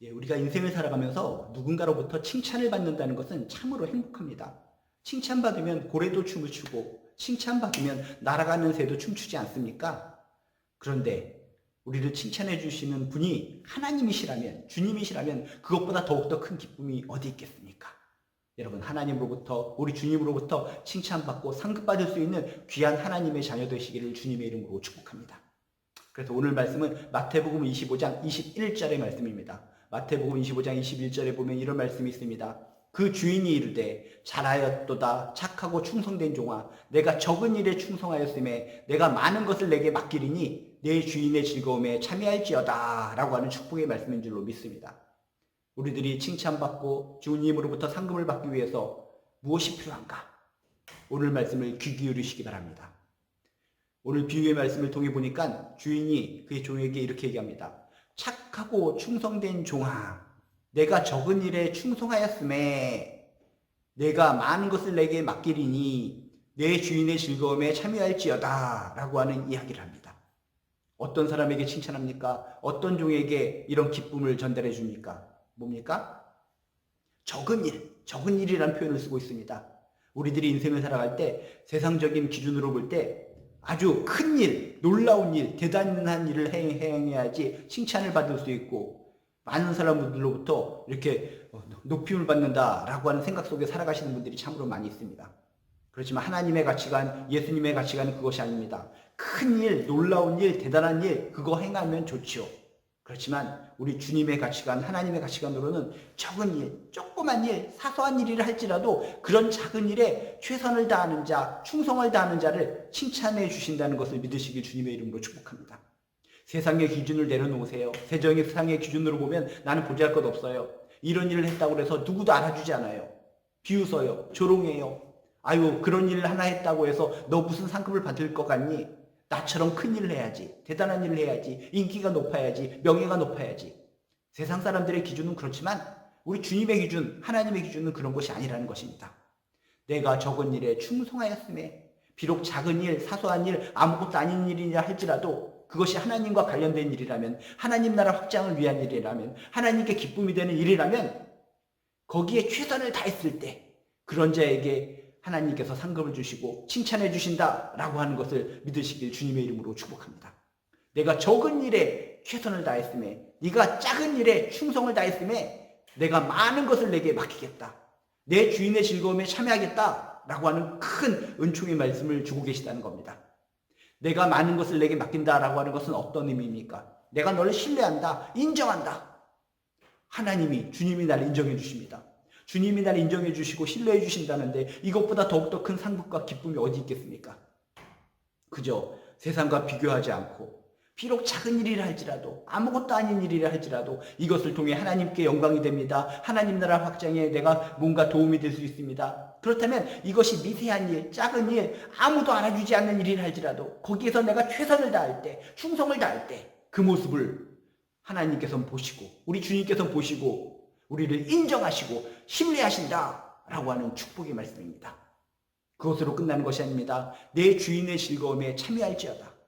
예, 우리가 인생을 살아가면서 누군가로부터 칭찬을 받는다는 것은 참으로 행복합니다. 칭찬받으면 고래도 춤을 추고 칭찬받으면 날아가는 새도 춤추지 않습니까? 그런데 우리를 칭찬해 주시는 분이 하나님이시라면 주님이시라면 그것보다 더욱더 큰 기쁨이 어디 있겠습니까? 여러분 하나님으로부터 우리 주님으로부터 칭찬받고 상급받을 수 있는 귀한 하나님의 자녀 되시기를 주님의 이름으로 축복합니다. 그래서 오늘 말씀은 마태복음 25장 21절의 말씀입니다. 마태복음 25장 21절에 보면 이런 말씀이 있습니다. 그 주인이 이르되 잘하였도다 착하고 충성된 종아 내가 적은 일에 충성하였음에 내가 많은 것을 내게 맡기리니 내 주인의 즐거움에 참여할지어다 라고 하는 축복의 말씀인 줄로 믿습니다. 우리들이 칭찬받고 주님으로부터 상급을 받기 위해서 무엇이 필요한가? 오늘 말씀을 귀 기울이시기 바랍니다. 오늘 비유의 말씀을 통해 보니까 주인이 그의 종에게 이렇게 얘기합니다. 착하고 충성된 종아, 내가 적은 일에 충성하였음에 내가 많은 것을 내게 맡기리니 내 주인의 즐거움에 참여할지어다 라고 하는 이야기를 합니다. 어떤 사람에게 칭찬합니까? 어떤 종에게 이런 기쁨을 전달해 줍니까? 뭡니까? 적은 일, 적은 일이라는 표현을 쓰고 있습니다. 우리들이 인생을 살아갈 때 세상적인 기준으로 볼 때 아주 큰 일, 놀라운 일, 대단한 일을 행- 행해야지 칭찬을 받을 수 있고 많은 사람들로부터 이렇게 어, 높임을 받는다라고 하는 생각 속에 살아가시는 분들이 참으로 많이 있습니다. 그렇지만 하나님의 가치관, 예수님의 가치관은 그것이 아닙니다. 큰 일, 놀라운 일, 대단한 일, 그거 행하면 좋지요. 그렇지만 우리 주님의 가치관, 하나님의 가치관으로는 적은 일, 조그만 일, 사소한 일이라 할지라도 그런 작은 일에 최선을 다하는 자, 충성을 다하는 자를 칭찬해 주신다는 것을 믿으시길 주님의 이름으로 축복합니다. 세상의 기준을 내려놓으세요. 세정의 세상의 기준으로 보면 나는 보잘 것 없어요. 이런 일을 했다고 해서 누구도 알아주지 않아요. 비웃어요. 조롱해요. 아유, 그런 일을 하나 했다고 해서 너 무슨 상급을 받을 것 같니? 나처럼 큰 일을 해야지. 대단한 일을 해야지. 인기가 높아야지. 명예가 높아야지. 세상 사람들의 기준은 그렇지만 우리 주님의 기준, 하나님의 기준은 그런 것이 아니라는 것입니다. 내가 적은 일에 충성하였음에 비록 작은 일, 사소한 일, 아무것도 아닌 일이냐 할지라도 그것이 하나님과 관련된 일이라면 하나님 나라 확장을 위한 일이라면 하나님께 기쁨이 되는 일이라면 거기에 최선을 다했을 때 그런 자에게 하나님께서 상급을 주시고 칭찬해 주신다라고 하는 것을 믿으시길 주님의 이름으로 축복합니다. 내가 적은 일에 최선을 다했음에 네가 작은 일에 충성을 다했음에 내가 많은 것을 내게 맡기겠다. 내 주인의 즐거움에 참여하겠다라고 하는 큰 은총의 말씀을 주고 계시다는 겁니다. 내가 많은 것을 내게 맡긴다라고 하는 것은 어떤 의미입니까? 내가 너를 신뢰한다, 인정한다. 하나님이 주님이 나를 인정해 주십니다. 주님이 나를 인정해 주시고 신뢰해 주신다는데 이것보다 더욱더 큰 상급과 기쁨이 어디 있겠습니까? 그저 세상과 비교하지 않고 비록 작은 일이라 할지라도 아무것도 아닌 일이라 할지라도 이것을 통해 하나님께 영광이 됩니다. 하나님 나라 확장에 내가 뭔가 도움이 될 수 있습니다. 그렇다면 이것이 미세한 일, 작은 일, 아무도 알아주지 않는 일이라 할지라도 거기에서 내가 최선을 다할 때, 충성을 다할 때 그 모습을 하나님께서 보시고 우리 주님께서 보시고 우리를 인정하시고 신뢰하신다라고 하는 축복의 말씀입니다. 그것으로 끝나는 것이 아닙니다. 내 주인의 즐거움에 참여할지어다.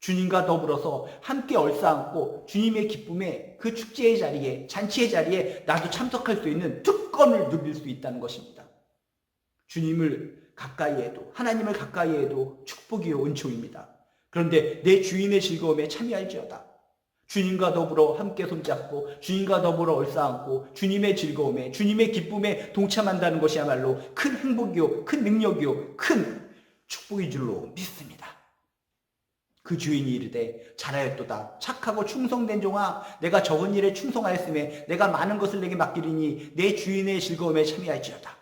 주님과 더불어서 함께 얼싸안고 주님의 기쁨에 그 축제의 자리에 잔치의 자리에 나도 참석할 수 있는 특권을 누릴 수 있다는 것입니다. 주님을 가까이 해도 하나님을 가까이 해도 축복이요 은총입니다. 그런데 내 주인의 즐거움에 참여할지어다. 주님과 더불어 함께 손잡고 주님과 더불어 얼싸안고 주님의 즐거움에 주님의 기쁨에 동참한다는 것이야말로 큰 행복이요 큰 능력이요 큰 축복인 줄로 믿습니다. 그 주인이 이르되 잘하였도다 착하고 충성된 종아 내가 적은 일에 충성하였음에 내가 많은 것을 내게 맡기리니 내 주인의 즐거움에 참여할지어다.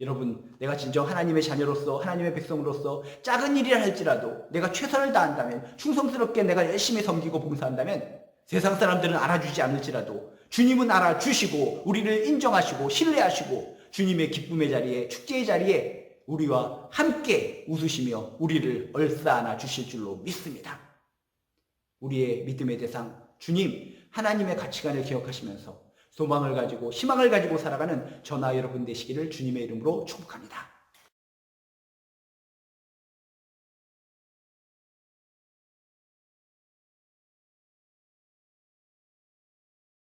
여러분, 내가 진정 하나님의 자녀로서 하나님의 백성으로서 작은 일이라 할지라도 내가 최선을 다한다면 충성스럽게 내가 열심히 섬기고 봉사한다면 세상 사람들은 알아주지 않을지라도 주님은 알아주시고 우리를 인정하시고 신뢰하시고 주님의 기쁨의 자리에 축제의 자리에 우리와 함께 웃으시며 우리를 얼싸안아 주실 줄로 믿습니다. 우리의 믿음의 대상 주님 하나님의 가치관을 기억하시면서 소망을 가지고 희망을 가지고 살아가는 저나 여러분 되시기를 주님의 이름으로 축복합니다.